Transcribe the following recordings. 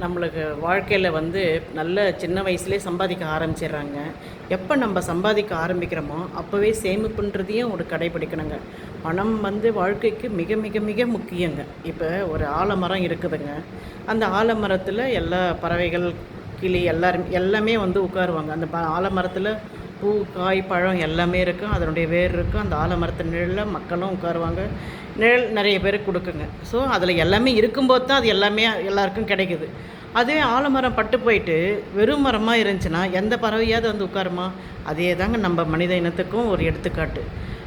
நம்மளுக்கு வாழ்க்கையில் வந்து நல்ல சின்ன வயசுலேயே சம்பாதிக்க ஆரம்பிச்சிடுறாங்க. எப்போ நம்ம சம்பாதிக்க ஆரம்பிக்கிறோமோ அப்போவே சேமிப்புன்றதையும் ஒரு கடைபிடிக்கணுங்க. பணம் வந்து வாழ்க்கைக்கு மிக மிக மிக முக்கியங்க. இப்போ ஒரு ஆலமரம் இருக்குதுங்க. அந்த ஆலமரத்தில் எல்லா பறவைகள் கிளி எல்லாரும் எல்லாமே வந்து உட்காருவாங்க. அந்த ப ஆலமரத்தில் பூ காய் பழம் எல்லாமே இருக்கும் அதனுடைய வேர் இருக்கும் அந்த ஆலமரத்து நிழலில் மக்களும் உட்காருவாங்க. நிழல் நிறைய பேருக்கு கொடுக்குங்க. ஸோ அதில் எல்லாமே இருக்கும்போது தான் அது எல்லாமே எல்லாருக்கும் கிடைக்குது. அதே ஆலமரம் பட்டு போயிட்டு வெறும் மரமாக இருந்துச்சுன்னா எந்த பறவையாவது வந்து உட்காருமா? அதே தாங்க நம்ம மனித இனத்துக்கும் ஒரு எடுத்துக்காட்டு.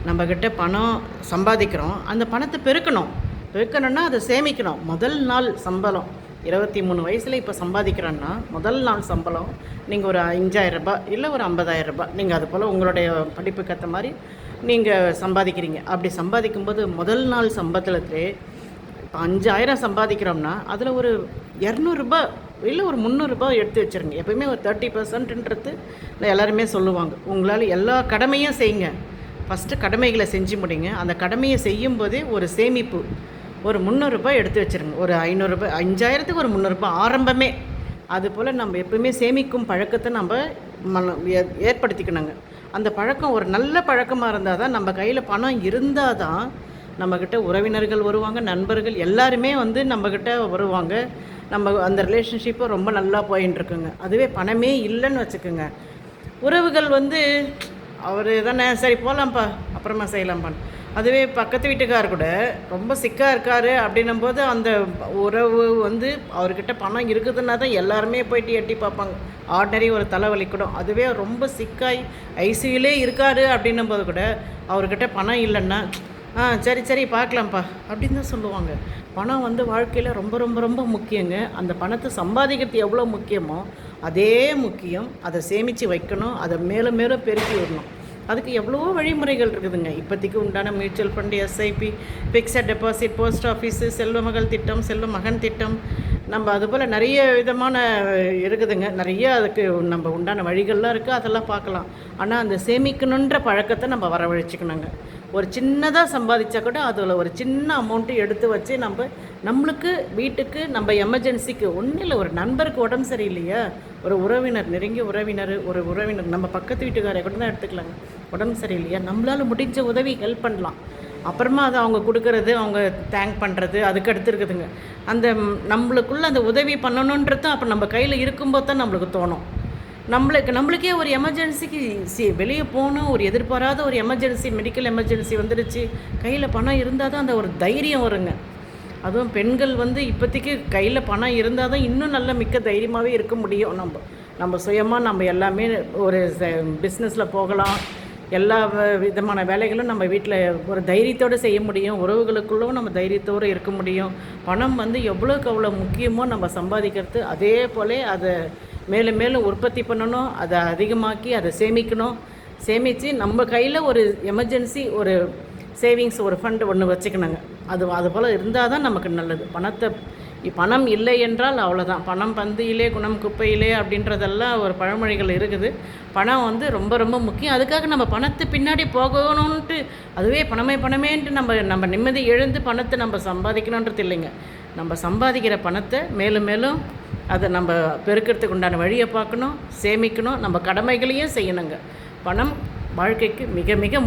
நம்மக்கிட்ட பணம் சம்பாதிக்கிறோம். அந்த பணத்தை பெருக்கணும். பெருக்கணும்னா அதை சேமிக்கணும். முதல் நாள் சம்பளம். இருபத்தி மூணு வயசில் இப்போ சம்பாதிக்கிறோன்னா முதல் நாள் சம்பளம் நீங்கள் ஒரு அஞ்சாயிரம் இல்லை ஒரு ஐம்பதாயிரரூபா ரூபாய். நீங்கள் அது போல் உங்களுடைய படிப்புக்கு ஏற்ற மாதிரி நீங்கள் சம்பாதிக்கிறீங்க. அப்படி சம்பாதிக்கும்போது முதல் நாள் சம்பளத்திலே இப்போ அஞ்சாயிரம் சம்பாதிக்கிறோம்னா அதில் ஒரு இரநூறுபா இல்லை ஒரு முந்நூறுரூபா எடுத்து வச்சுருங்க. எப்பயுமே ஒரு தேர்ட்டி பர்சன்ட்ன்றது எல்லாருமே சொல்லுவாங்க. உங்களால் எல்லா கடமையும் செய்யுங்க. ஃபஸ்ட்டு கடமைகளை செஞ்சு முடிங்க. அந்த கடமையை செய்யும்போதே ஒரு சேமிப்பு. ஒரு முந்நூறுரூபா எடுத்து வச்சுருங்க. ஒரு ஐநூறுரூபா அஞ்சாயிரத்துக்கு ஒரு முந்நூறுரூபா ஆரம்பமே. அதுபோல் நம்ம எப்பவுமே சேமிக்கும் பழக்கத்தை நம்ம மன ஏ- ஏற்படுத்திக்கணுங்க. அந்த பழக்கம் ஒரு நல்ல பழக்கமாக இருந்தால் தான் நம்ம கையில் பணம் இருந்தால் தான் நம்மக்கிட்ட உறவினர்கள் வருவாங்க நண்பர்கள் எல்லாருமே வந்து நம்மக்கிட்ட வருவாங்க. நம்ம அந்த ரிலேஷன்ஷிப்பை ரொம்ப நல்லா போயின்னு இருக்குங்க அதுவே பணமே இல்லைன்னு வச்சுக்கோங்க. உறவுகள் வந்து அவர் தானே சரி போகலாம்ப்பா அப்புறமா செய்யலாம்ப்பா அதுவே பக்கத்து வீட்டுக்கார் கூட ரொம்ப சிக்காக இருக்கார் அப்படின்னும் போது அந்த உறவு வந்து அவர்கிட்ட பணம் இருக்குதுன்னா தான் எல்லாருமே போயிட்டு எட்டி பார்ப்பாங்க. ஆர்டினரி ஒரு தலைவலி கூட. அதுவே ரொம்ப சிக்காய் ஐசியூலே இருக்காரு அப்படின்னும் போது கூட அவர்கிட்ட பணம் இல்லைன்னா ஆ சரி சரி பார்க்கலாம்ப்பா அப்படின்னு தான் சொல்லுவாங்க. பணம் வந்து வாழ்க்கையில் ரொம்ப ரொம்ப ரொம்ப முக்கியங்க. அந்த பணத்தை சம்பாதிக்கிறது எவ்வளோ முக்கியமோ அதே முக்கியம். அதை சேமித்து வைக்கணும். அதை மேலும் மேலும் பெருக்கி விடணும். அதுக்கு எவ்வளவோ வழிமுறைகள் இருக்குதுங்க. இப்போதைக்கு உண்டான mutual fund SIP fixed deposit post office செல்வ மகள் திட்டம் செல்வ மகன் திட்டம். நம்ம அதுபோல் நிறைய விதமான இருக்குதுங்க. நிறைய அதுக்கு நம்ம உண்டான வழிகள்லாம் இருக்குது அதெல்லாம் பார்க்கலாம். ஆனால் அந்த சேமிக்கணுன்ற பழக்கத்தை நம்ம வரவழைச்சிக்கணுங்க. ஒரு சின்னதாக சம்பாதிச்சா கூட அதில் ஒரு சின்ன அமௌண்ட்டு எடுத்து வச்சு நம்ம நம்மளுக்கு வீட்டுக்கு நம்ம எமர்ஜென்சிக்கு ஒன்றும் இல்லை ஒரு நண்பருக்கு உடம்பு சரியில்லையா? ஒரு உறவினர் நெருங்கிய உறவினர் ஒரு உறவினர் நம்ம பக்கத்து வீட்டுக்காரை கூட தான் எடுத்துக்கலாங்க. உடம்பு சரியில்லையா? நம்மளால் முடிஞ்ச உதவி ஹெல்ப் பண்ணலாம். அப்புறமா அதை அவங்க கொடுக்கறது அவங்க தேங்க் பண்ணுறது அதுக்கு அடுத்து இருக்குதுங்க. அந்த நம்மளுக்குள்ளே அந்த உதவி பண்ணணுன்றது அப்போ நம்ம கையில் இருக்கும்போது தான் நம்மளுக்கு தோணும். நம்மளுக்கு நம்மளுக்கே ஒரு எமர்ஜென்சிக்கு சி வெளியே போகணும் ஒரு எதிர்பாராத ஒரு எமர்ஜென்சி மெடிக்கல் எமர்ஜென்சி வந்துடுச்சு கையில் பணம் இருந்தால் தான் அந்த ஒரு தைரியம் வருங்க. அதுவும் பெண்கள் வந்து இப்போதைக்கு கையில் பணம் இருந்தால் தான் இன்னும் நல்ல மிக்க தைரியமாகவே இருக்க முடியும். நம்ம நம்ம சுயமாக நம்ம எல்லாமே ஒரு பிஸ்னஸில் போகலாம். எல்லா விதமான வேலைகளும் நம்ம வீட்டில் ஒரு தைரியத்தோடு செய்ய முடியும். உறவுகளுக்குள்ளும் நம்ம தைரியத்தோடு இருக்க முடியும். பணம் வந்து எவ்வளோக்கு அவ்வளோ முக்கியமோ நம்ம சம்பாதிக்கிறது அதே போலே அதை மேலும் மேலும் உற்பத்தி பண்ணணும். அதை அதிகமாக்கி அதை சேமிக்கணும். சேமித்து நம்ம கையில் ஒரு எமர்ஜென்சி ஒரு சேவிங்ஸ் ஒரு ஃபண்ட் ஒன்று வச்சுக்கணுங்க. அது அது போல் இருந்தால் தான் நமக்கு நல்லது. பணத்தை பணம் இல்லை என்றால் அவ்வளோதான் பணம் பந்தியிலே குணம் குப்பையிலே அப்படின்றதெல்லாம் ஒரு பழமொழிகள் இருக்குது. பணம் வந்து ரொம்ப ரொம்ப முக்கியம். அதுக்காக நம்ம பணத்து பின்னாடி போகணுன்ட்டு அதுவே பணமே பணமேன்ட்டு நம்ம நம்ம நிம்மதி எழுந்து பணத்தை நம்ம சம்பாதிக்கணுன்றது இல்லைங்க. நம்ம சம்பாதிக்கிற பணத்தை மேலும் மேலும் அதை நம்ம பெருக்கிறதுக்கு உண்டான வழியை பார்க்கணும் சேமிக்கணும். நம்ம கடமைகளையும் செய்யணுங்க. பணம் வாழ்க்கைக்கு மிக மிக